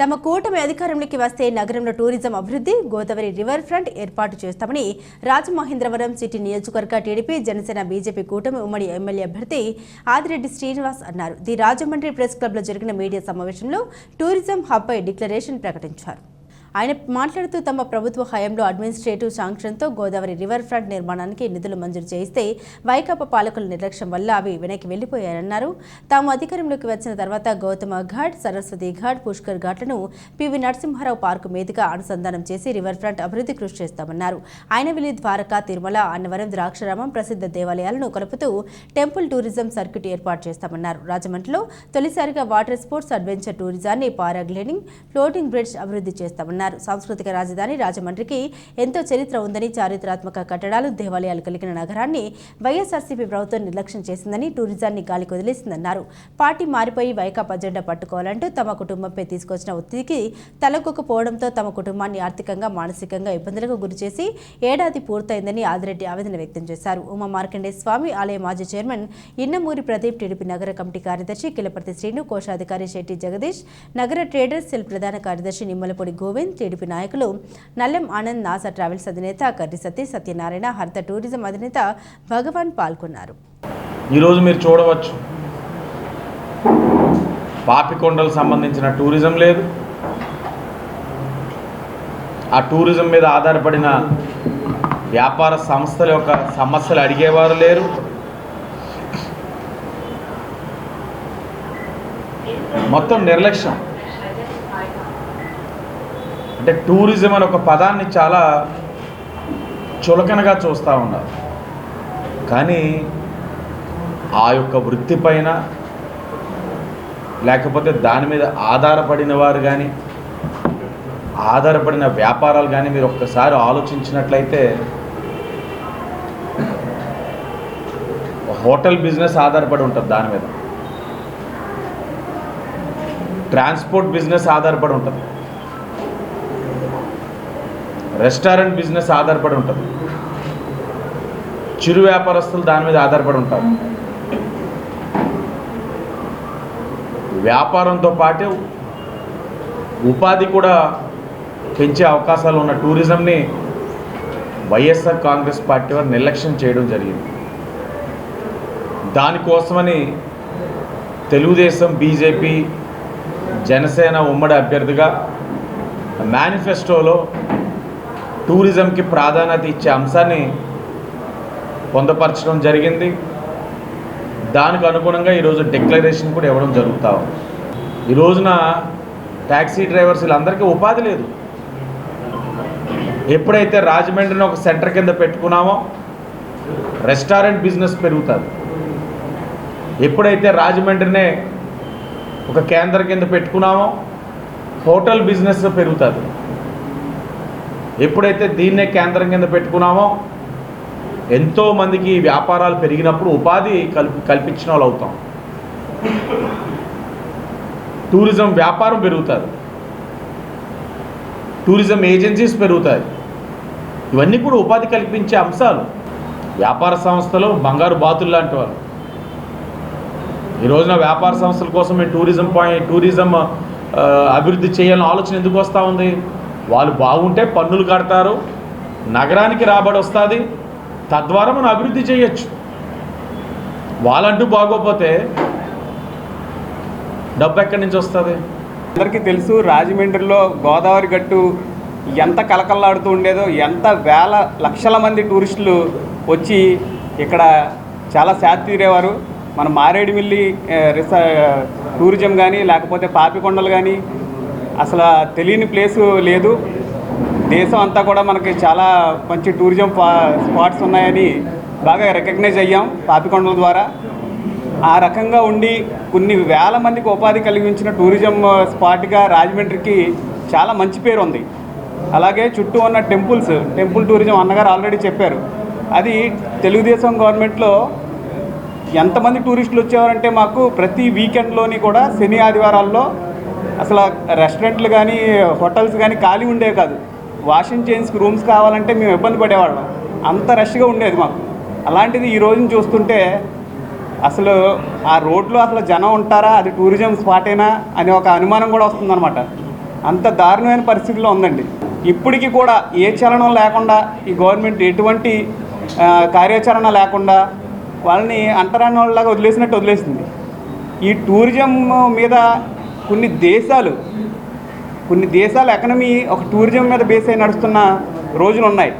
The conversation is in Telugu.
తమ కూటమి అధికారంలోకి వస్తే నగరంలో టూరిజం అభివృద్ధి గోదావరి రివర్ ఫ్రంట్ ఏర్పాటు చేస్తామని రాజమహేంద్రవరం సిటీ నియోజకవర్గ టీడీపీ జనసేన బీజేపీ కూటమి ఉమ్మడి ఎమ్మెల్యే అభ్యర్థి ఆదిరెడ్డి శ్రీనివాస్ అన్నారు. ది రాజమండ్రి ప్రెస్ క్లబ్లో జరిగిన మీడియా సమావేశంలో టూరిజం హబ్పై డిక్లరేషన్ ప్రకటించారు. ఆయన మాట్లాడుతూ తమ ప్రభుత్వ హయాంలో అడ్మినిస్ట్రేటివ్ శాంక్షన్తో గోదావరి రివర్ ఫ్రంట్ నిర్మాణానికి నిధులు మంజూరు చేయిస్తే వైకాపా పాలకుల నిర్లక్ష్యం వల్ల అవి వెనక్కి వెళ్ళిపోయాయన్నారు తాము అధికారంలోకి వచ్చిన తర్వాత గౌతమ ఘాట్ సరస్వతి ఘాట్ పుష్కర్ ఘాట్లను పివి నరసింహారావు పార్కు మీదుగా అనుసంధానం చేసి రివర్ ఫ్రంట్ అభివృద్ధి కృషి చేస్తామన్నారు. ఆయన వెళ్ళి ద్వారకా తిరుమల అన్నవరం ద్రాక్షారామం ప్రసిద్ధ దేవాలయాలను కలుపుతూ టెంపుల్ టూరిజం సర్క్యూట్ ఏర్పాటు చేస్తామన్నారు. రాజమండ్రిలో తొలిసారిగా వాటర్ స్పోర్ట్స్ అడ్వెంచర్ టూరిజాన్ని పారాగ్లైడింగ్ ఫ్లోటింగ్ బ్రిడ్జ్ అభివృద్ధి చేస్తామన్నారు. సాంస్కృతిక రాజధాని రాజమండ్రికి ఎంతో చరిత్ర ఉందని చారిత్రాత్మక కట్టడాలు దేవాలయాలు కలిగిన నగరాన్ని వైఎస్ఆర్సీపీ ప్రభుత్వం నిర్లక్ష్యం చేసిందని టూరిజాన్ని గాలికి వదిలేసిందన్నారు. పార్టీ మారిపోయి వైకాపా జెండా పట్టుకోవాలంటూ తమ కుటుంబంపై తీసుకొచ్చిన ఒత్తిడికి తలకొకపోవడంతో తమ కుటుంబాన్ని ఆర్థికంగా మానసికంగా ఇబ్బందులకు గురిచేసి ఏడాది పూర్తయిందని ఆదిరెడ్డి ఆవేదన వ్యక్తం చేశారు. ఉమా మార్కండే స్వామి ఆలయ మాజీ చైర్మన్ ఇన్నమూరి ప్రదీప్ టీడీపీ నగర కమిటీ కార్యదర్శి కిలపర్తి శ్రీను కోశాధికారి శెట్టి జగదీష్ నగర ట్రేడర్స్ సెల్ ప్రధాన కార్యదర్శి నిమ్మలపొడి గోవింద్ టీడీపీ నాయకులు నల్లెం ఆనంద్ నాసా ట్రావెల్స్ అధినేత కర్రి సతీష్ సత్యనారాయణ హరిత టూరిజం అధినేత భగవాన్ పాల్గొన్నారు. ఈరోజు మీరు చూడవచ్చు. పాపికొండలు సంబంధించిన టూరిజం లేదు. ఆ టూరిజం మీద ఆధారపడిన వ్యాపార సంస్థల యొక్క సమస్యలు అడిగేవారు లేరు. మొత్తం నిర్లక్ష్యం. అంటే టూరిజం అనే ఒక పదాన్ని చాలా చులకనగా చూస్తూ ఉన్నారు. కానీ ఆ యొక్క వృత్తి పైన లేకపోతే దాని మీద ఆధారపడిన వారు కానీ ఆధారపడిన వ్యాపారాలు కానీ మీరు ఒక్కసారి ఆలోచించినట్లయితే హోటల్ బిజినెస్ ఆధారపడి ఉంటుంది దాని మీద. ట్రాన్స్పోర్ట్ బిజినెస్ ఆధారపడి ఉంటుంది. రెస్టారెంట్ బిజినెస్ ఆధారపడి ఉంటుంది. చిరు వ్యాపారస్తులు దాని మీద ఆధారపడి ఉంటారు. వ్యాపారంతో పాటు ఉపాధి కూడా పెంచే అవకాశాలు ఉన్న టూరిజంని వైఎస్ఆర్ కాంగ్రెస్ పార్టీ వారు నిర్లక్ష్యం చేయడం జరిగింది. దానికోసమని తెలుగుదేశం బీజేపీ జనసేన ఉమ్మడి అభ్యర్థిగా మేనిఫెస్టోలో టూరిజంకి ప్రాధాన్యత ఇచ్చే అంశాన్ని పొందపరచడం జరిగింది. దానికి అనుగుణంగా ఈరోజు డిక్లరేషన్ కూడా ఇవ్వడం జరుగుతూ ఉంది. ఈ రోజున ట్యాక్సీ డ్రైవర్స్ వీళ్ళందరికీ ఉపాధి లేదు. ఎప్పుడైతే రాజమండ్రిని ఒక సెంటర్ కింద పెట్టుకున్నామో రెస్టారెంట్ బిజినెస్ పెరుగుతుంది. ఎప్పుడైతే రాజమండ్రినే ఒక కేంద్రం కింద పెట్టుకున్నామో హోటల్ బిజినెస్ పెరుగుతుంది. ఎప్పుడైతే దీన్నే కేంద్రం కింద పెట్టుకున్నామో ఎంతో మందికి వ్యాపారాలు పెరిగినప్పుడు ఉపాధి కల్పి కల్పించిన వాళ్ళు అవుతాం. టూరిజం వ్యాపారం పెరుగుతుంది. టూరిజం ఏజెన్సీస్ పెరుగుతాయి. ఇవన్నీ కూడా ఉపాధి కల్పించే అంశాలు. వ్యాపార సంస్థలు బంగారు బాతులు లాంటి వాళ్ళు. ఈ రోజున వ్యాపార సంస్థల కోసం మేము టూరిజం పాయింట్ టూరిజం అభివృద్ధి చేయాలని ఆలోచన ఎందుకు వస్తూ ఉంది? వాళ్ళు బాగుంటే పన్నులు కడతారు నగరానికి రాబడి వస్తుంది తద్వారా మనం అభివృద్ధి చేయొచ్చు. వాళ్ళంటూ బాగోపోతే డబ్బు ఎక్కడి నుంచి వస్తుంది? అందరికీ తెలుసు రాజమండ్రిలో గోదావరి గట్టు ఎంత కలకల్లాడుతూ ఉండేదో ఎంత వేల లక్షల మంది టూరిస్టులు వచ్చి ఇక్కడ చాలా శాతి తీరేవారు మన మారేడుమిల్లి రిసార్ టూరిజం కానీ లేకపోతే పాపికొండలు కానీ అసలు తెలియని ప్లేసు లేదు. దేశం అంతా కూడా మనకి చాలా మంచి టూరిజం స్పాట్స్ ఉన్నాయని బాగా రికగ్నైజ్ అయ్యాం పాపికొండల ద్వారా. ఆ రకంగా ఉండి కొన్ని వేల మందికి ఉపాధి కలిగించిన టూరిజం స్పాట్గా రాజమండ్రికి చాలా మంచి పేరు ఉంది. అలాగే చుట్టూ ఉన్న టెంపుల్స్ టెంపుల్ టూరిజం అన్నగారు ఆల్రెడీ చెప్పారు. అది తెలుగుదేశం గవర్నమెంట్లో ఎంతమంది టూరిస్టులు వచ్చేవారంటే మాకు ప్రతి వీకెండ్లోని కూడా శని ఆదివారాల్లో అసలు రెస్టారెంట్లు కానీ హోటల్స్ కానీ ఖాళీ ఉండేవి కాదు. వాషింగ్ చేయించుకు రూమ్స్ కావాలంటే మేము ఇబ్బంది పడేవాళ్ళం. అంత రష్గా ఉండేది మాకు. అలాంటిది ఈ రోజున చూస్తుంటే అసలు ఆ రోడ్లో అసలు జనం ఉంటారా అది టూరిజం స్పాటేనా అనే ఒక అనుమానం కూడా వస్తుందన్నమాట. అంత దారుణమైన పరిస్థితిలో ఉందండి. ఇప్పటికీ కూడా ఏ చలనం లేకుండా ఈ గవర్నమెంట్ ఎటువంటి కార్యాచరణ లేకుండా వాళ్ళని అంటరాని వాళ్ళలాగా వదిలేసినట్టు వదిలేసింది. ఈ టూరిజం మీద కొన్ని దేశాలు కొన్ని దేశాల ఎకనమీ ఒక టూరిజం మీద బేస్ అయి నడుస్తున్న రోజులు ఉన్నాయి.